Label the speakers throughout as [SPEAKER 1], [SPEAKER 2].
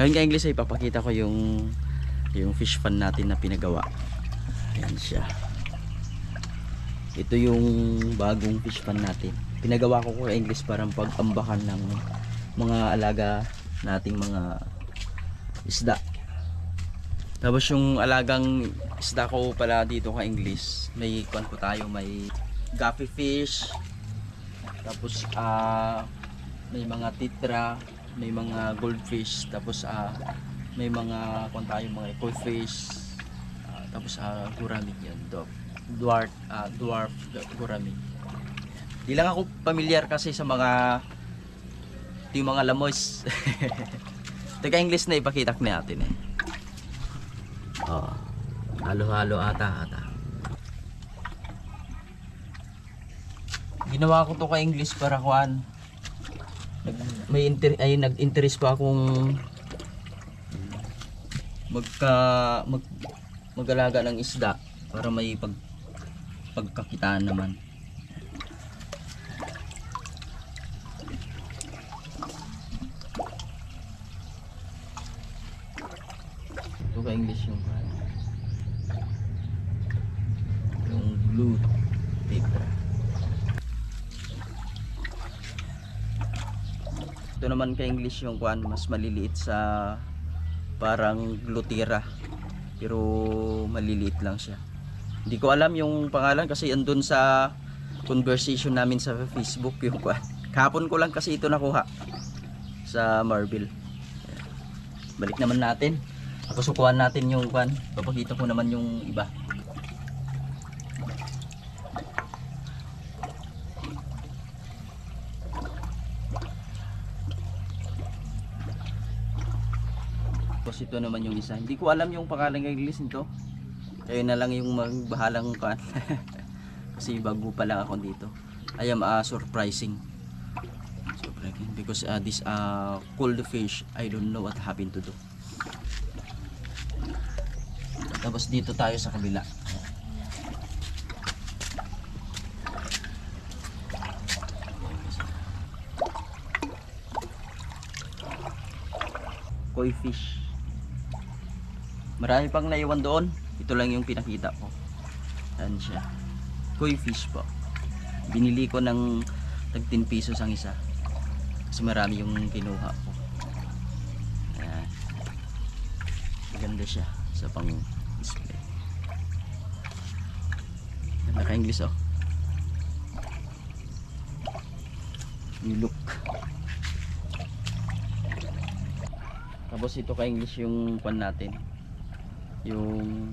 [SPEAKER 1] Ngayon ka English ay papakita ko yung yung fish pan natin na pinagawa. Ayan siya. Ito yung bagong fish pan natin. Pinagawa ko ko English para pag-ambakan ng mga alaga nating mga isda. Tapos yung alagang isda ko pala dito ka English, may kwan po tayo, may guppy fish, tapos ah may mga titra, may mga goldfish, tapos ah may mga kwan tayo mga koi fish, ah, tapos ah gurami yun, dwarf, dwarf, ah, dwarf gurami. Di lang ako pamilyar kasi sa mga yung mga lamoys. Taga English na ipakita ko natin eh. Oh. Halo-halo ata ata. Ginawa ko to ka English para kuan. May inter ay nag-interest pa akong magka mag magalaga ng isda para may pag pagkakitaan naman. Ito ka English yung yung blue tetra. Ito naman ka English yung kwan mas maliliit sa parang glutira pero maliliit lang siya. Hindi ko alam yung pangalan kasi andun sa conversation namin sa Facebook yung kwan. Kahapon ko lang kasi ito nakuha sa. Ayan. Balik naman natin. Ako sukuhan natin yung kwan. Papakita ko naman yung iba. Ito naman yung isa. Hindi ko alam yung pangalan ng English nito. Kayo na lang yung magbahalang kan. Kasi bago pa lang ako dito. I am uh, surprising. Surprising because uh, this uh, cold fish, I don't know what happened to do. Tapos dito tayo sa kabila. Koi fish. Marami pang naiwan doon. Ito lang yung pinakita ko. Ayan siya. Koi fish po. Binili ko ng tag 10 pesos ang isa. Kasi marami yung kinuha ko. Ayan. Maganda siya sa pang display. Ganda ka English oh. You look. Tapos ito ka English yung pan natin. Yung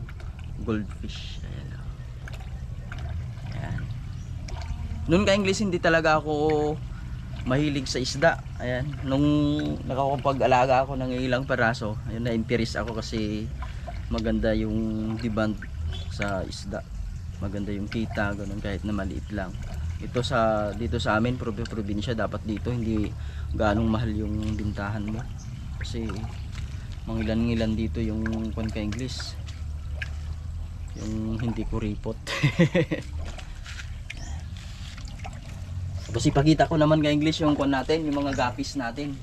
[SPEAKER 1] goldfish. Ayan. Ayan. Noon ka English hindi talaga ako mahilig sa isda. Ayan. Nung nakakapag-alaga ako ng ilang paraso, ayun na interest ako kasi maganda yung demand sa isda. Maganda yung kita, ganun kahit na maliit lang. Ito sa dito sa amin, probi probinsya dapat dito hindi ganong mahal yung bintahan mo. Kasi mangilan-ngilan dito yung kwan ka English. Yung hindi ko repot. Tapos ipakita ko naman ka English yung kwan natin, yung mga gapis natin.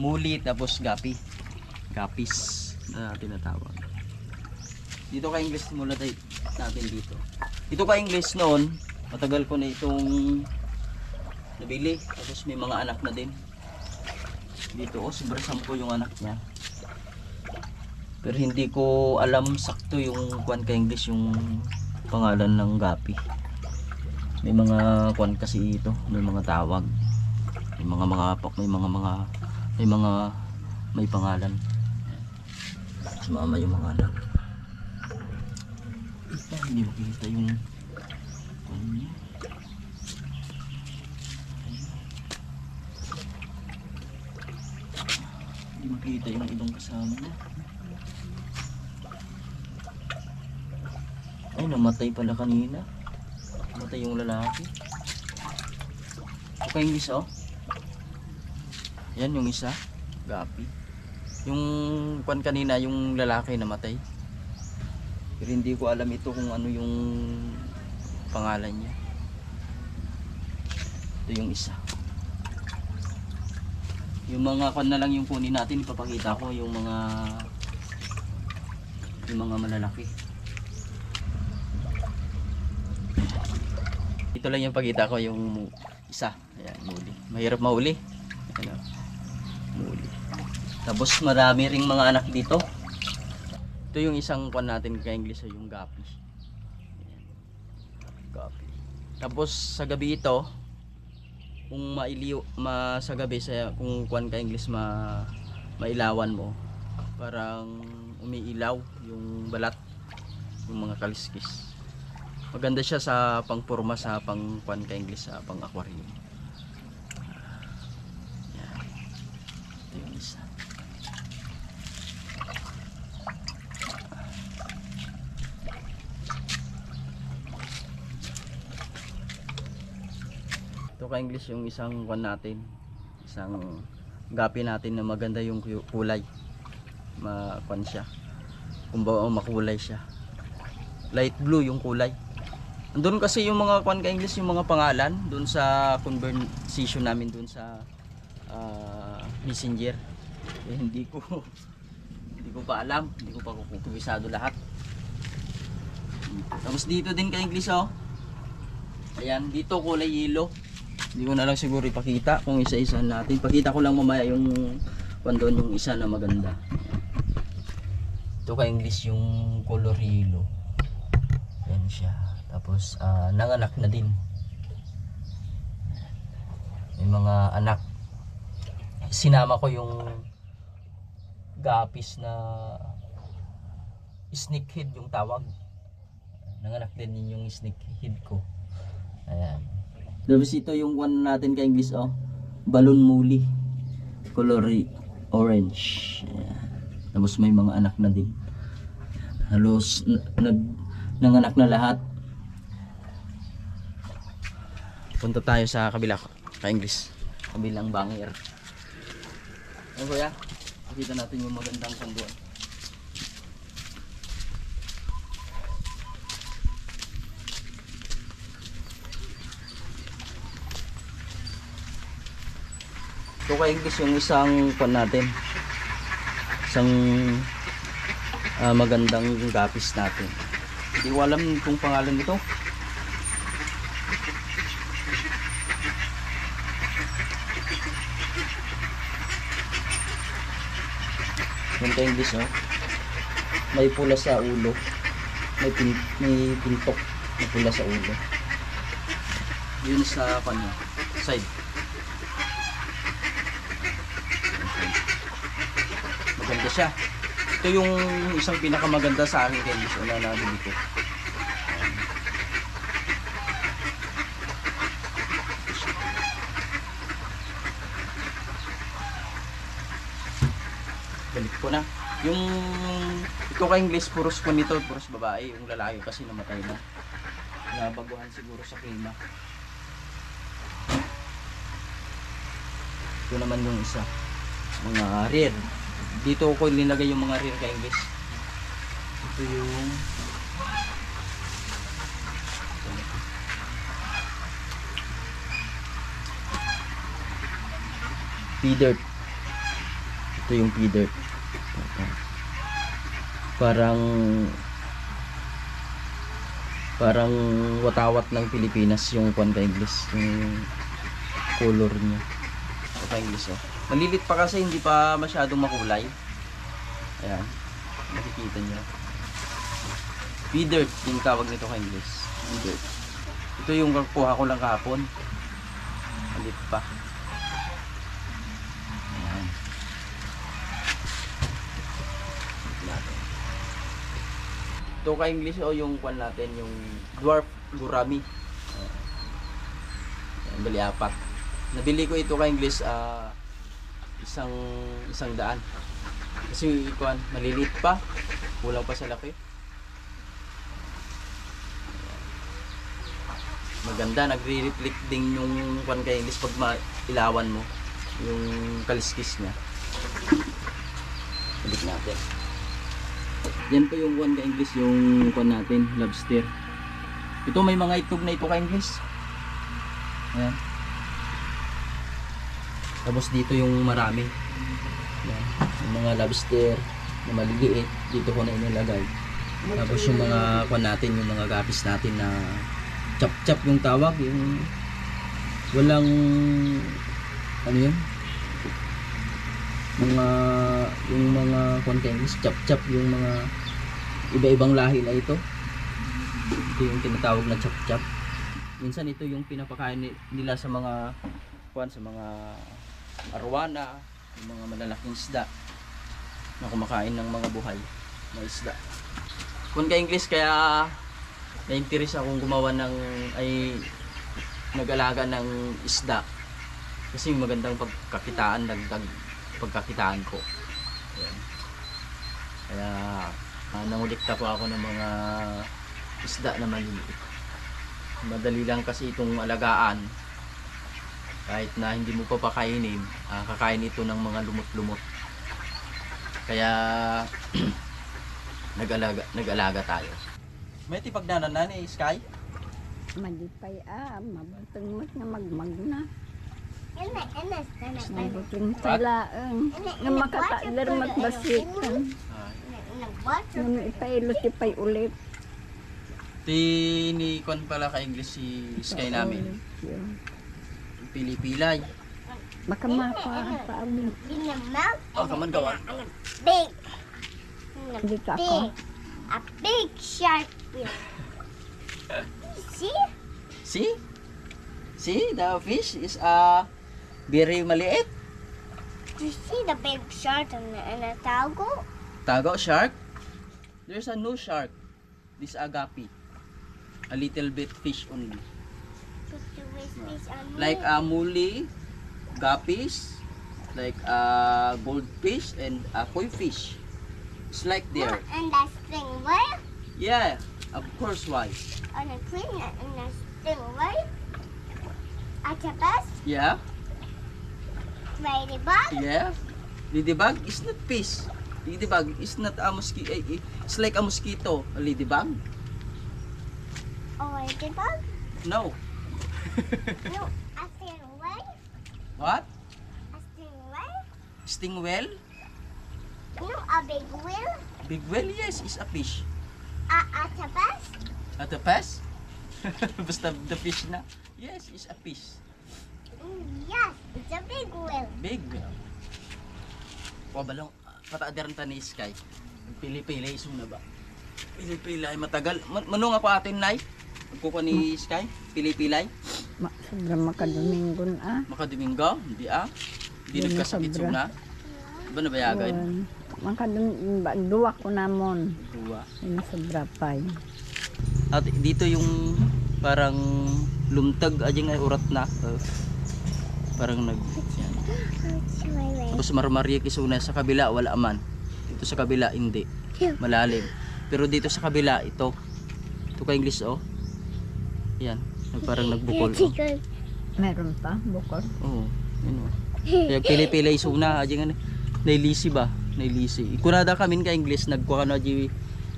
[SPEAKER 1] Muli tapos gapi. Gapis na tinatawag. Dito ka English mula tayo natin dito. Dito ka English noon, matagal ko na itong nabili. Tapos may mga anak na din. Dito oh, sobrang sampo yung anak niya. Pero hindi ko alam sakto yung kwan ka English yung pangalan ng gapi. May mga kwan kasi ito, may mga tawag. May mga mga may mga mga may mga may pangalan. Sumama yung mga anak. Ito, hindi makikita yung kwan niya. Hindi makita yung ibang kasama niya. Ay, namatay pala kanina. Namatay yung lalaki. Okay, yung isa, oh. Yan yung isa. Gapi. Yung kwan kanina, yung lalaki namatay. Pero hindi ko alam ito kung ano yung pangalan niya. Ito yung isa. Yung mga kwan na lang yung kunin natin, ipapakita ko yung mga yung mga malalaki. Ito lang yung pagkita ko yung isa. Ayan, muli. Mahirap mauli. Ayan, oh. muli. Tapos marami ring mga anak dito. Ito yung isang kwan natin kay English yung gapi. Ayan. Tapos sa gabi ito, kung mailiw ma sa gabi sa kung kwan ka English ma mailawan mo, parang umiilaw yung balat yung mga kaliskis. Maganda siya sa pangpurma sa pang kwan ka English sa pang aquarium. Yan. Ito ka English yung isang kwan natin. Isang gapi natin na maganda yung ku- kulay. Ma-kwan siya. Kumbaga makulay siya. Light blue yung kulay. Doon kasi yung mga kwan ka English yung mga pangalan doon sa conversation namin doon sa ah, messenger. Eh, hindi ko hindi ko pa alam, hindi ko pa kukupisado lahat. Tapos dito din ka English oh. Ayan, dito kulay yellow. Hindi ko na lang siguro ipakita kung isa-isa natin. Pakita ko lang mamaya yung kung doon yung isa na maganda. Ito ka English yung color yellow. Yan siya. Tapos ah, nanganak na din. May mga anak. Sinama ko yung gapis na snakehead yung tawag. Nanganak din yun yung snakehead ko. Ayan. Tapos ito yung one natin kay English oh. Balloon muli. Color orange. Ayan. Tapos may mga anak na din. Halos nag nanganak na lahat. Punta tayo sa kabila kay English. Kabilang bangir. Ano kuya? Nakita natin yung magandang sanduan. Ito kay English yung isang pan natin. Isang ah, magandang gapis natin. Hindi ko alam kung pangalan nito. Yung kay English, oh. May pula sa ulo. May, pin, may pintok na pula sa ulo. Yun sa kanya. Side. Maganda siya. Ito yung isang pinakamaganda sa akin kay English na nabili ko. balik ko na. Yung ito kay English puros ko nito, puros babae, yung lalaki kasi namatay na. Nabaguhan siguro sa klima. Ito naman yung isa. Mga rear. Dito ko nilagay yung mga rear kay English. Ito yung P-dirt. Ito yung P-dirt. Parang parang watawat ng Pilipinas yung kwan ka English yung color niya. Ka English oh. Malilit pa kasi hindi pa masyadong makulay. Ayan. Nakikita niyo. P-dirt yung tawag nito ka English P-dirt ito yung kuha ko lang kahapon. Maliit pa Ito ka English o yung kwan natin, yung dwarf gurami. Uh, bali apat. Nabili ko ito ka English ah, isang isang daan. Kasi kwan, maliliit pa. Kulang pa sa laki. Maganda, nagre-reflect din yung kwan kay English pag mailawan mo. Yung kaliskis niya. Balik natin. Yan po yung one ka English, yung one natin, lobster. Ito may mga itlog na ito ka English. Ayan. Tapos dito yung marami. Yan. Yung mga lobster na maliliit, dito ko na inilagay. Tapos yung mga kwan natin, yung mga gapis natin na chop-chop yung tawag, yung walang ano yun? Mga yung mga contents, chop-chop yung mga iba-ibang lahi na ito. Ito yung tinatawag na chop-chop. Minsan ito yung pinapakain ni- nila sa mga kwan sa mga arwana, yung mga malalaking isda na kumakain ng mga buhay na isda. Kung ka English kaya na-interest akong gumawa ng ay nag-alaga ng isda kasi magandang pagkakitaan dagdag pagkakitaan ko Ayan. kaya uh, nangulikta po ako ng mga isda na maliliit. Madali lang kasi itong alagaan. Kahit na hindi mo pa pakainin ah, kakain ito ng mga lumot-lumot. Kaya nag-alaga, nag-alaga tayo. May tipagnanan ni Sky?
[SPEAKER 2] Malipay ah, mabutang mat nga magmag na. Mabuting talaan. Nga makatailar magbasikan.
[SPEAKER 1] Ah,
[SPEAKER 3] Ina, water.
[SPEAKER 2] Nga ipailot ipay ulit.
[SPEAKER 1] Ti ni kon pala ka English si Sky namin. Pili-pilay.
[SPEAKER 2] Makamapa pa amin.
[SPEAKER 3] Ina, milk.
[SPEAKER 1] Oh, kaman gawa.
[SPEAKER 3] Big.
[SPEAKER 2] Hindi ka ako.
[SPEAKER 3] big. A big shark fin. See?
[SPEAKER 1] See? See, the fish is uh, very maliit.
[SPEAKER 3] Do you see the big shark in the, in the tago?
[SPEAKER 1] Tago shark. There's a no shark. This agapi. A little bit fish only. Like a muli, guppies, like a goldfish and a koi fish. It's like there.
[SPEAKER 3] And that stingray.
[SPEAKER 1] Yeah, of course why?
[SPEAKER 3] On a queen and that stingray. At the best,
[SPEAKER 1] Yeah,
[SPEAKER 3] ladybug.
[SPEAKER 1] yeah. Ladybug is not fish. Ladybug is not a mosquito. It's like a mosquito. A ladybug?
[SPEAKER 3] Or ladybug.
[SPEAKER 1] No.
[SPEAKER 3] No, a stingray.
[SPEAKER 1] What?
[SPEAKER 3] A stingray.
[SPEAKER 1] Sting whale?
[SPEAKER 3] No, a big whale.
[SPEAKER 1] Big whale, yes, is a fish.
[SPEAKER 3] A at the best.
[SPEAKER 1] At the pass? Basta the fish na. Yes, is a fish.
[SPEAKER 3] Mm, yes, it's a big whale.
[SPEAKER 1] Big whale. O balong, pataaderan ta ni Sky. Pili-pili, isong na ba? Pili-pili ay matagal. Man manong ako atin, Nay? Magkuha ni Sky? Pili-pilay?
[SPEAKER 2] Ma sobrang makadomingon ah.
[SPEAKER 1] Makadomingo? Hindi ah? Hindi
[SPEAKER 2] na
[SPEAKER 1] nagkasakit
[SPEAKER 2] sobra.
[SPEAKER 1] suna? Ba nabayagan?
[SPEAKER 2] Yun. Makadum ba- duwa ko namon.
[SPEAKER 1] Duwa.
[SPEAKER 2] Yung sobra pa yun.
[SPEAKER 1] At dito yung parang lumtag ajing ay urat na. Uh, parang nag. Tapos marmarya kisuna sa kabila wala man. Dito sa kabila hindi. Malalim. Pero dito sa kabila ito. Ito ka English oh. Yan. Nag parang nagbukol. Oh.
[SPEAKER 2] Meron pa, bukod.
[SPEAKER 1] Oo. Yun oh. Kaya pili-pili suna ajing ano. Nailisi ba? Nailisi. Kunada kami ka English nagkuha na ji.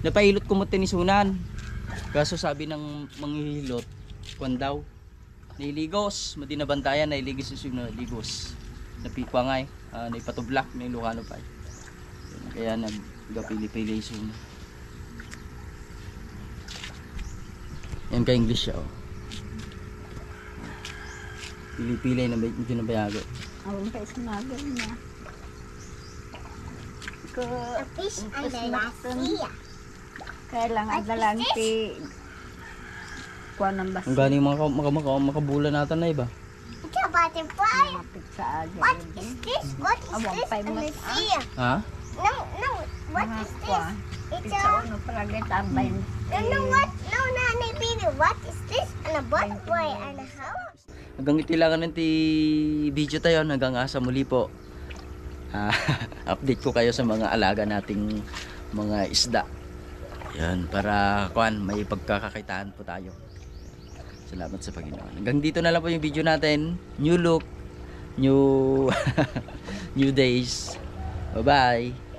[SPEAKER 1] Napailot ko mo ni sunan. Kaso sabi ng manghihilot, kwan daw, nailigos, mati na bantayan, nailigos yung na ligos. Napikwa nga eh, uh, naipatublak, nailukano pa eh. Yun, Kaya nagapili-pili yung Yan ka English siya oh. Pili-pili na may pinabayago.
[SPEAKER 2] Awang pa isinagal niya. Ko,
[SPEAKER 3] fish and the
[SPEAKER 2] kailangan dalang ti kuha ng basi.
[SPEAKER 1] Ang galing mga maka, maka, makabula natin na iba.
[SPEAKER 3] Butterfly. What
[SPEAKER 2] edi.
[SPEAKER 3] is this? What is
[SPEAKER 2] Awang
[SPEAKER 3] this
[SPEAKER 2] mas-
[SPEAKER 3] sea?
[SPEAKER 1] Ha?
[SPEAKER 3] No, no. What is this? It's a... No, no, what? No, Nani, baby. What is this? And a butterfly and a how?
[SPEAKER 1] Hanggang lang ng ti video tayo hanggang asa muli po. Ah, update ko kayo sa mga alaga nating mga isda. Yan, para kuan may pagkakakitaan po tayo. Salamat sa Panginoon. Hanggang dito na lang po yung video natin. New look, new new days. Bye-bye.